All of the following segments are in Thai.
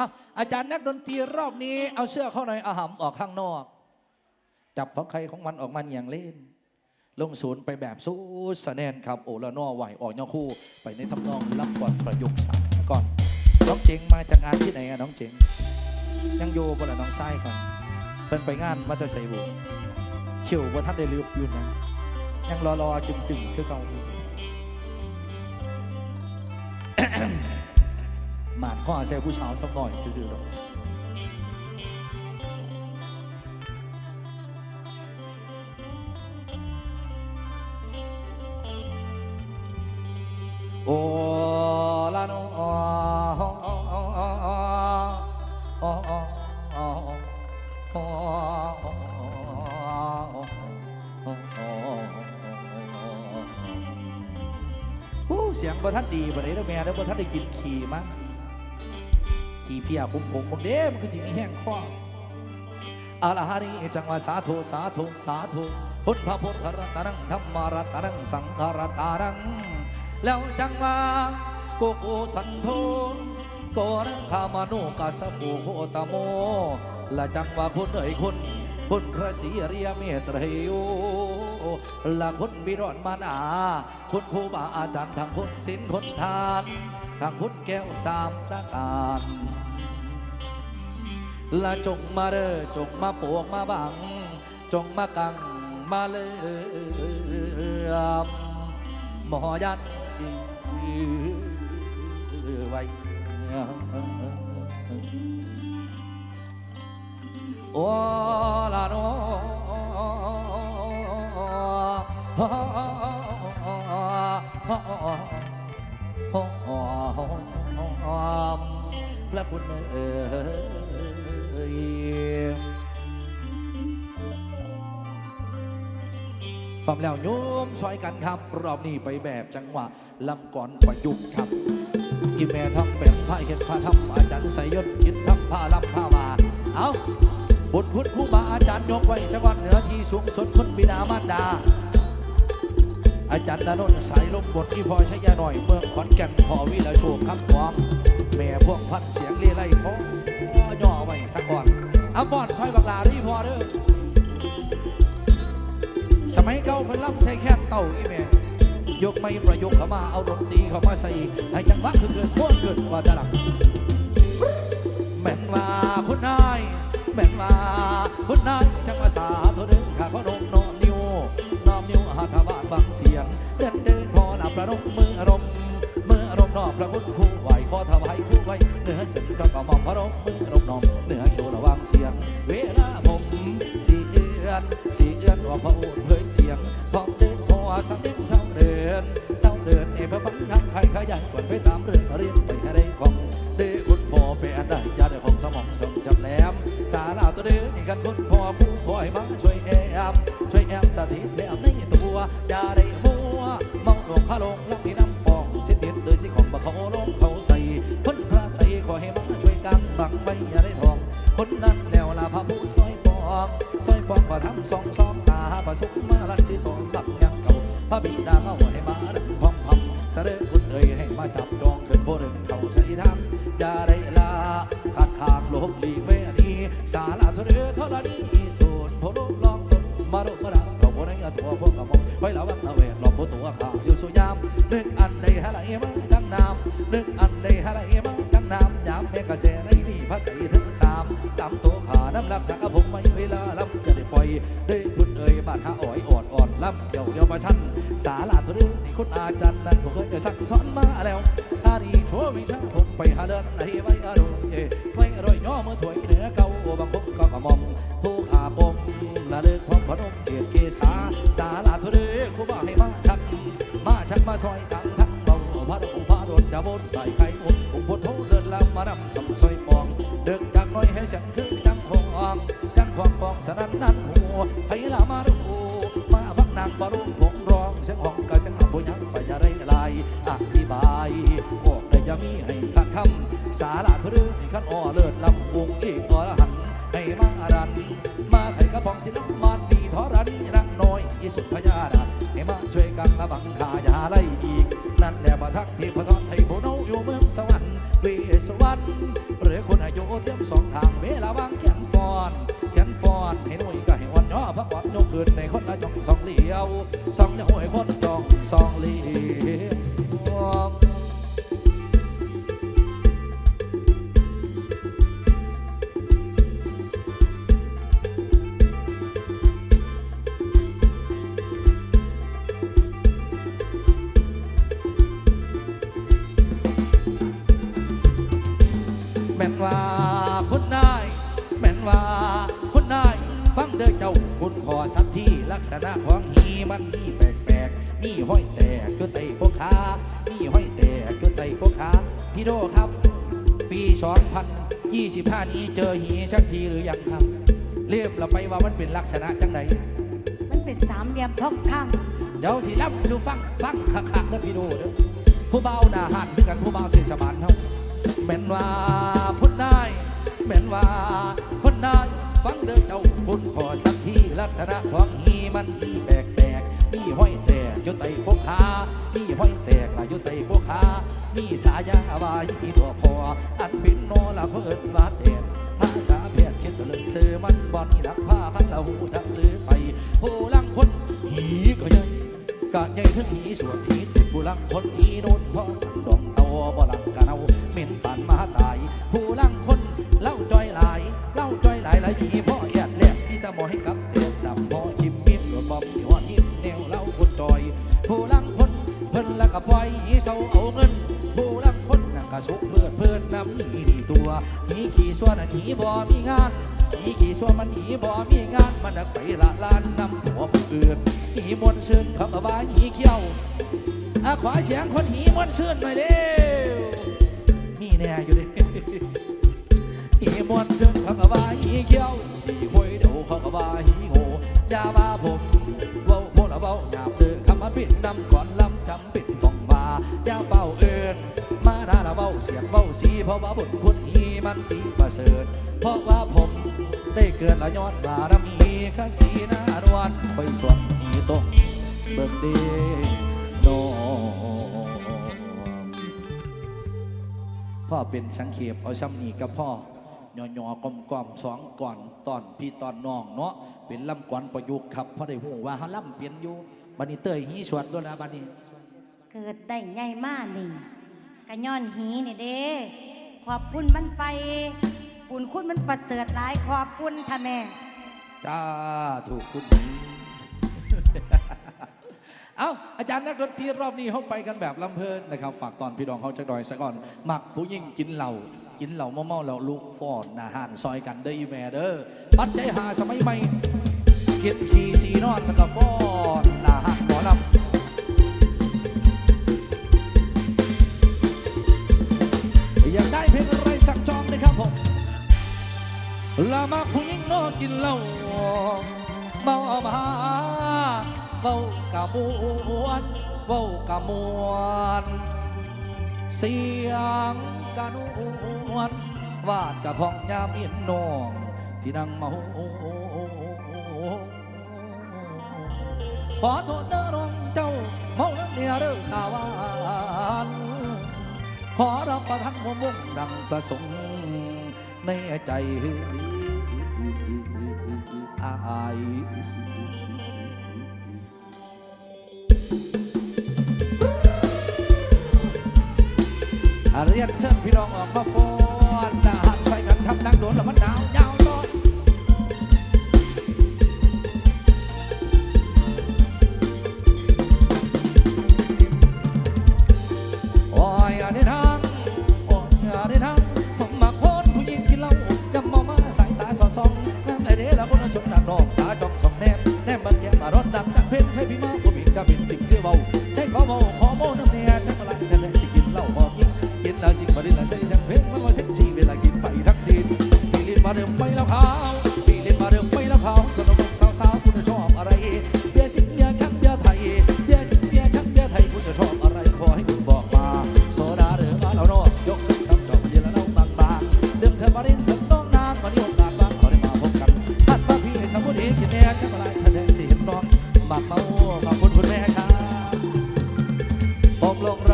อะอาจารย์นักดนตรีรอบนี้เอาเสื้อเข้าหน่อยอาหำออกข้างนอก จับของใครของมันออกมาอย่างเล่น ลงศูนย์ไปแบบสู้สแนนครับ โอละนอไหวออกย่อคู่ ไปในทำนองรับก่อนประยุกต์สามก่อน น้องเจงมาจากงานที่ไหนอะน้องเจงยังโยบละน้องไส้ครับเพิ่นไปงานมาแตอร์ไซบุเขียวว่าท่านได้ลืมอยู่นะยังรอรอจึงๆคือเก่าอยู่ หมานข้อเซลผู้สาวสักหน่อยซื่อๆหรอกโอลาโนเสียงบ่ท่านดีบ่ได้แล้วแม่แล้วบ่ท่านได้กินขี่มั้ง ขี่เพียคุ้มคงบางเด้มันคือสิ่งที่แห้งคออาลาฮานีจังหวะสาธุสาธุสาธุพุทธพุทธรัตนังธรรมรัตนังสังฆรัตนัง แล้วจังวะโกโกสันโทกนังขามานุกัสปุโหตโมและจังหวะคุณเอ่ยคุณคุณพระศรีอริยเมตรโยและคุณบิรอนมานาคุณครูบาอาจารย์ทางคุณศีลคุณทาน ทางพุทธแก้วสามประการ ละจงมาเด้อจงมาปวกมาบัง จงมากังมาเลือมหมอยันไว้โอ้ลาโนพระคุณเอ่ ยพร้อมแล้วโยมซอยกันครับ รอบนี้ไปแบบจังหวะลำก่อนประยุกต์ครับ กิแม่ทำเป็นผ้าเห็ดผ้าทำอาจารย์ส่ยศยินทำผ้าลำผ้ามาเอาบุตรพุทธผู้มาอาจารย์ยกไว้สักวันเหนือที่สูงสุดคุณบิดามารดา อาจารย์ดานนท์สายลมบทที่พอใช้ยาหน่อย เมืองขอนแก่นพอวิลาโชคครับพร้อมแม่พวกพันเสียงเรียไล่พอย่ อยสักก่อนเอาฟอนซอยบักลาที่พอเด้อสมัยเก่าเพิ่นล่ำใช้แค่เต่าอีแม่ยกไม่ประยุกต์เข้ามาเอาดนตรีเข้ามาใส่ให้จังหวะคือเกิดม้วนเกิดว่าจะหลังแม่นว่าคุณนายแม่นว่าคุณนายจังมาสาธุเดินข้าพนมนอมนิ้วนอมนิ้วหาทบานบางเสียงเดินเดินพอหลับประนมมือรมมืออารมณ์ นอบพระคุณคู่ไหวขอถวายคู่ไว้เหนือเสึกก็กระหม่อมพระรมมือรมณ์นอมเหนือโชว์ระวังเสียง เวลาผมสีเอือนสีเอือนว่าพระโอษฐ์เผยเสียงพร้อมเดินพอสักเดินเศร้าเดินเศร้าเดินเอพระฟังทางใครขยันกวนไปตามเรื่องเรียนไปให้ได้ของเด้คุณพ่อไปอันใดยาได้ของสมองสมจำแหลมสาลาตัวเด้อนี่กันคุณพ่อผู้คอยมาช่วยแอมช่วยแอมสถิตแนมในตัวอย่าได้ สองสองตาประสุมาลัดสิสองลับยังเก่าพระบิดาเอาให้มาดังพร้อมพำเสด็จคุณเอ่ยให้มาจับจองขึ้นโพดึงเขาใส่ทางอย่าได้ลาขาดขางลบลีเวนีสาลาทเรือทรณีสูนพลุลองตนมารุมาดังเขาพนังตัวพวกกระมองไว้ล้ววังนาเวทลองผู้ตัวข่าวอยู่สุยามนึกอันใดฮะไหลมาจังนามนึกอันใดฮะไหลมาจังนามยามแม่กระแสในนี่พระไตรถึงสามตามตัวขาน้ำหลักสักผมไม่เวลา คุณอาจารย์นั้นผมเคยสั่งสอนมาแล้วอาดีชัววิชาผมไปหาเดินให้ไว้อารมณ์เอ้ไว้อร่อยย่อเมื่อถวยเหนือเก่าบางคนก็กระมอมผู้อาปมละเลิกความพนมเกียรติเกษาสาลาทเรือครูบ่าให้มาชัก มาชักมาซอยกังทั้งเบาพระองค์พระโดดจะบนใส่ไข่องค์องค์พุทโธเดินลำมาดำคำซอยปองเดินจากน้อยให้เสียงคือจังหองจังควงปองสนั่นนั้นหัวให้ลามาดูมาฟังนางบารุงผงร้ เสียงห้องกะเสียงอับปุยังไปจะไรลายอธิบายบอกได้ยามีให้ขัดคำสาลาทรือให้ขันอ้อเลิศลำวงอีกอรหันให้มารัน มาไข่กระพองศิลมานดีทอรณีรังน้อยอีสุดพญาดาให้มาช่วยกันละบังขายาไล่อีก นั่นแหละประทักที่พระทอนไทยผู้เนาอยู่เมืองสวรรค์เวสวรรค์หรือคนอายุเทียมสองทางเวลาวางแขนฟอนแขนฟอนให้หนุ่ยก็ให้อ่อน พระอ่อนยกขึ้นในคนละจองสองเหลียวสองอย่าหวยคนจองสองเหลียวแม่นว่า ษณะของหีมันมีแปลกๆ มีห้อยแตกจุดไตพวกขา มีห้อยแตกจุดไตพวกขา พี่โดครับ ปี2025 นี้เจอหีสักทีหรือยังครับ เรียบเราไปว่ามันเป็นลักษณะจังไดมันเป็นสามเหลี่ยมทองคเดี๋ยวสิรับดูฟังฟังคักๆนะพี่โดเด้อผู้เบาหน้าหันคือกันผู้เบาเทศบาลเฮาแม่นว่าพุ่นได้แม่นว่าพุ่นได้ฟังเด้อเจ้าพุ่นขอสักทีลักษณะของหี มันมีแปลกแปลกมีห้อยแตกอยู่ไตพวกขามีห้อยแตกละอยู่ไตพวกขามีสายาวายมีตัวพออันเป็นโนละเพิ่นว่าแตกภาษาแพทย์คิดตะลึงซื้อมันบอนนักผ้าขันละหูทักลือไปผู้ลังคนหีก็ยังกะใหญ่ถึงหีส่วนหีติดผู้ลังคนหีโดนพ่อดองเตาบ่ลังกะเนาเหม็นปานมาตายผู้ลังคน ปล่อยเศร้าเอาเงินผู้ลังคนนั่งกระสุกเพื่อนเพื่อนนำหีดีตัวหีขี่ส่วนอันหีบ่มีงานหีขี่ส่วนมันหนีบ่มีงานมันไปละลานนำหัวผู้อื่นหีมวนซื่นขับมาบ้าหีเขี้ยวอาขวาเสียงคนหีมวนซื่นหน่อยเร็วมีแน่อยู่ดิหีมวนซื่นขับมาบ้าหีเขี้ยวสี่ควยเดี๋ยวขับมาบ้าหีโง่ย่ามาผมเว้าโพละเว้าหยาบเด้อคำมาปิดนำก่อนลำจำปิด เฝ้าเอินมาด่าละเว้าเสียงเว้าสีเพราะว่าบุญคุณหีมันดีประเสริฐเพราะว่าผมได้เกิดละยอนบารมีข้าสีนานวลคอยสวงมีตรงเบิกเดโนพ่อเป็นสังเขปเอาซ้ำนีกับพ่อยอยอกลมกล่อมๆสองก่อนตอนพี่ตอนน้องเนาะเป็นลำกวนประยุกต์ครับเพราะได้หูว่าเขาล่ำเปลี่ยนอยู่บันนี้เตยฮีสวนด้วยนะบันนี้ เกิดได้ใหญ่มากนี่กะย้อนหีนี่เด้ ขอบคุณมันไปบุญคุณมันประเสริฐหลายขอบคุณท่าแม่ จ้าถูกคุณเอาอาจารย์นักดนตรีรอบนี้เขาไปกันแบบลำเพลินนะครับ ฝากตอนพี่ดองเขาจะดอยซะก่อนหมักผู้ยิ่งกินเหล้ากินเหล้าเมาๆแล้วลูกฟอนอาหารซอยกันเด้ออีแม่เด้อปัดใจหาสมัยใหม่กินขี่สีนอนแล้วก็ฟอน สักจองเลยครับผมละมักผู้หญิงนอกินเหล้าเมาเอามาเบากะมวนเบากะมวนเสียงกะนวลวาดกะพองยามเย็นนองที่นั่งเมาขอโทษเด้อน้องเจ้าเมานั้นเนี่ยเรื่องตาวา ขอรับประทานความุ่งดังประสงค์ในใจอายเรียกเชิญพี่น้องออกมาฟ้อนนะหันไปกันทำนังโดนละมันหนาวยา ลงรั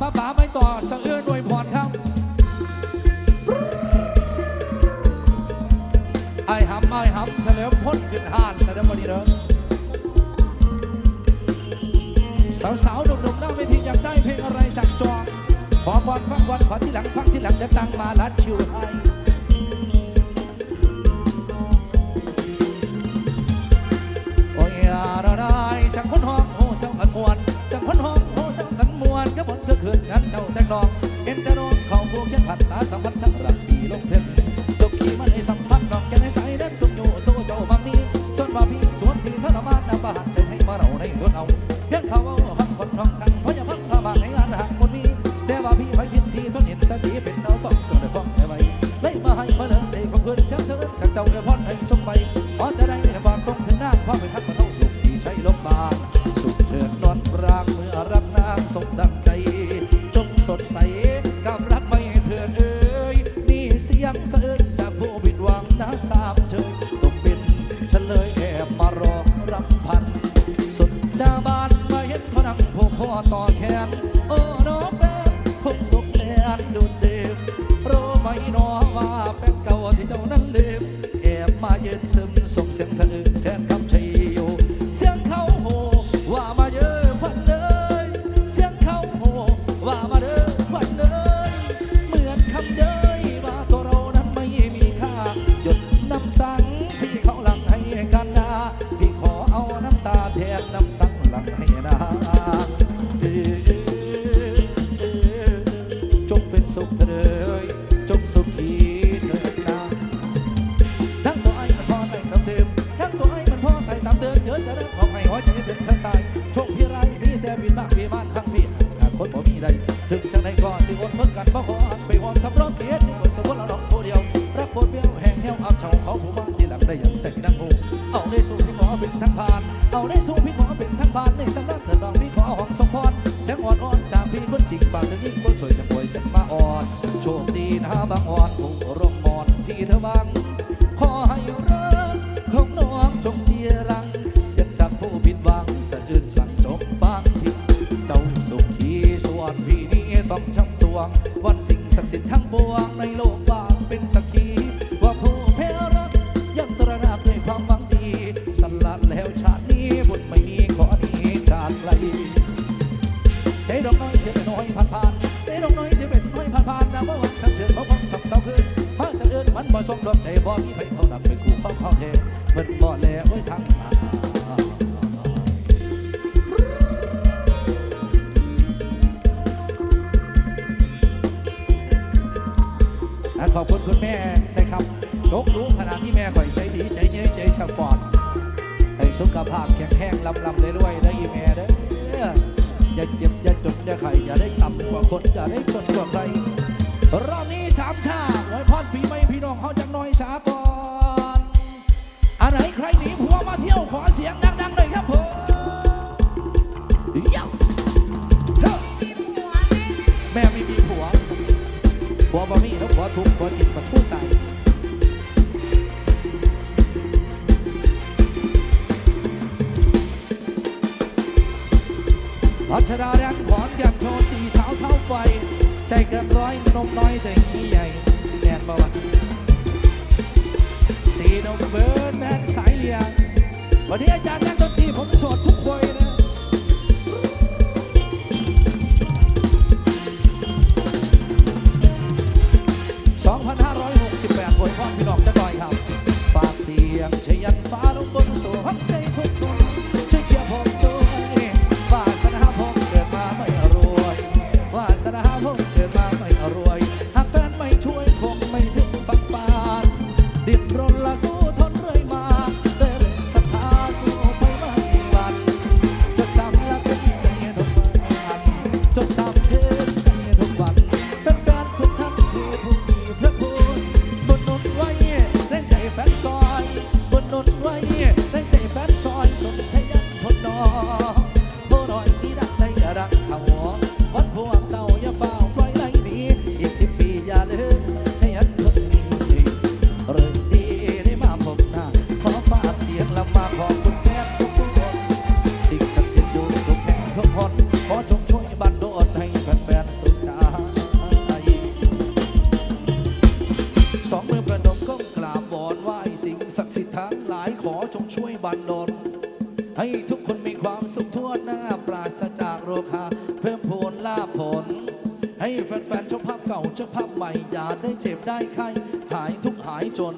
ป้าป๋าไม่ต่อสะเอื้อนหน่วยพรครับไอ้หำไอ้หำเฉลิมพ้นขึ้นหานนะเดี๋ยววันนี้เด้อสาวๆหนุ่มๆหน้าเวทีอยากได้เพลงอะไรสั่งจองขอพรฟังก่อนขอที่หลังฟังที่หลังจะตั้งมาลัดคิวให้โอ้ยอะไรสังคนห้องโอ้สังขันมวนสังคนห้อง โอ้สังขันมนก็หมดก็คืนงานเจ้าแต่งดองเห็นแต่น้องเขาพวกยังผัดตาสัมพันธ์ทั้งรักที่ลงเพชรสุขีมันในสัมพันธ์น้องแกในสายเด็ดสุกอยู่โซเจ้าบางมีส่วนว่าพี่สวนที่ทรมานน้ำบาดใจใช้มาเราในรถเอาเพียงเขาเอาหักคนน้องสั่งเพราะอย่าพังเข้ามาให้งานหักคนนี้ แต่ว่าพี่ไม่คิดที่ทนเห็นสติเป็นเอาต้องตัวได้ฟ้องได้ไว้เลยมาให้มาเดินในของเพื่อนเสียงเสริญจากเจ้าเอพอ ว่ ฝากถึงยิ่งคนสวยจะป่วยเส้นมาอ่อนโชคดีนะบางอ่อนคงร่มมอนที่เธอบัง ขอให้รักของน้องจงเจียรัง เสียงจากผู้ผิดหวังสะอื้นสั่งจงฟังทีเจ้าสุขีส่วนพี่นี้ต้องช่ำสวง วันสิ่งศักดิ์สิทธิ์ทั้งปวงในโลก ขอบคุณคุณแม่นะครับตกรู้ขนาดที่แม่ข่อยใจดีใจเย้ยใจสปอร์ตให้สุขภาพแข็งแรงลำลำๆรวยได้อีแม่เด้ออย่าเจ็บอย่าจนอย่าไข่อย่าได้ต่ำกว่าคนอย่าได้จนกว่าใครรอบนี้สามชาติไว้พรปีใหม่พี่น้องเขาจังน้อยสาก่อนอันไหนใครหนีผัวมาเที่ยวขอเสียงดังๆหน่อยครับผมเฮ้แม่ไม่มีผัวผัวบ่มี ขอทุกข์ขอจินมันผู้ตายรัชดาแรงขอนแก่นโชว์สีสาวเท้าไฟ ใจเกินร้อยนมน้อยแต่หีใหญ่แดนประวัติสีนมเบิร์นแมนสายเลียงวันนี้อาจารย์นั่งดนตรีผมสวดทุกคนนะ 18คนพ่อพี่น้องจะก่อยครับฝากเสียงชยันฟ้าลงบนสวรรค์งใจทุกคนช่วยเชียร์ผมด้วยวาสนาผมเกิดมาไม่รวยวาสนาผมเกิดมาาได้เจ็บได้ไข้หายทุกหายจน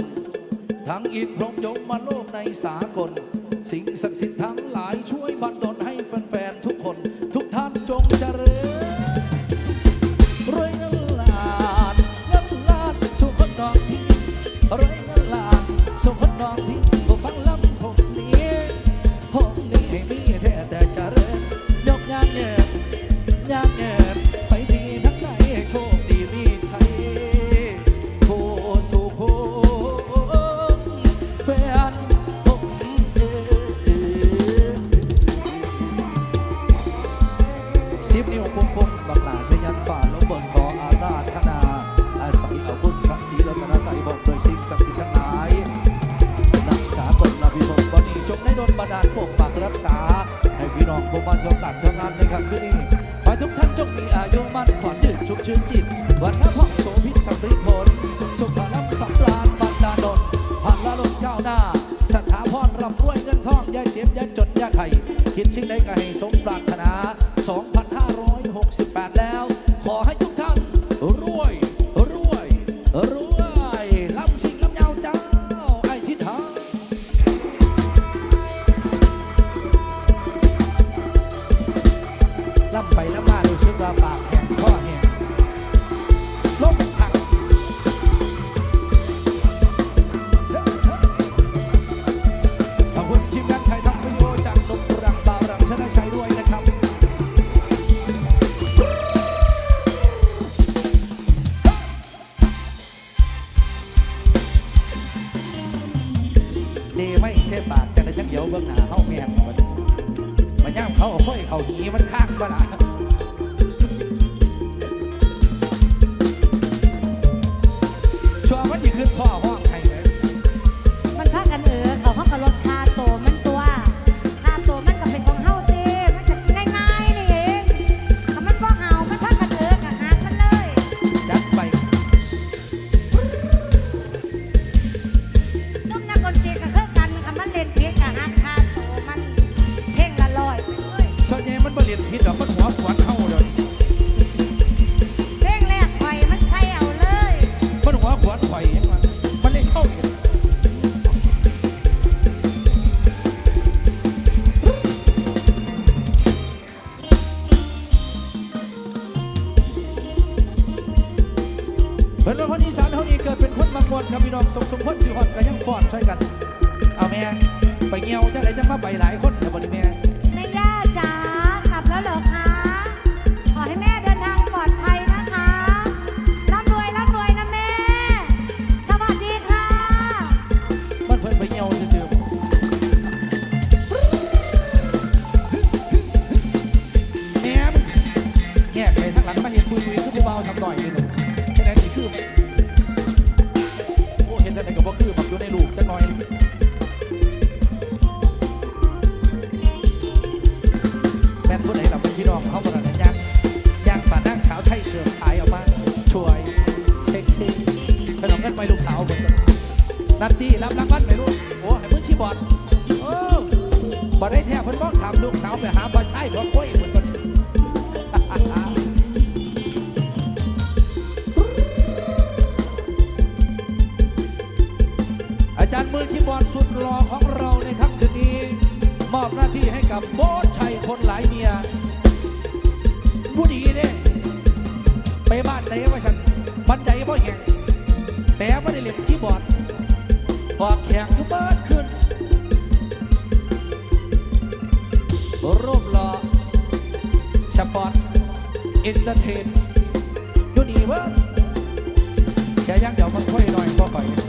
ทั้งอินพรหมยมมาโลกในสากล สิ่งศักดิ์สิทธิ์ทั้งหลายช่วยบันดลให้แฟนๆทุกคนทุก บ้านชมต่างชมงานในค่ำคืนนี้ขอทุกท่านจงมีอายุมั่นขวัญยืนชุกชื้นจิต วันพระพ่องโสภิษสัมฤทธิ์ผล สุขลับสำราญบรรดาลนผ่านละลนก้าวหน้าสถาพรับด้วยเงินทองยายเจ็บยายจนยายไข่คิดชิ้นใดก็ให้สมปรารถนาสองพัน มือคีย์บอร์ดสุดหล่อของเราในค่ำคืนนี้ มอบหน้าที่ให้กับโบ๊ทชัยคนหลายเมียผู้ดีเด้ไปบ้านไหนว่าฉันบ้านใดพ่อแข่งแปะไม่ได้เล็นคีย์บอร์ดออกแข่งทุกเบิดขึ้นรูปหล่อสปอร์ตอินเตอร์เทนยูนิเวิร์สแค่ยังเดี๋ยวมันค่อยหน่อยก็ค่อ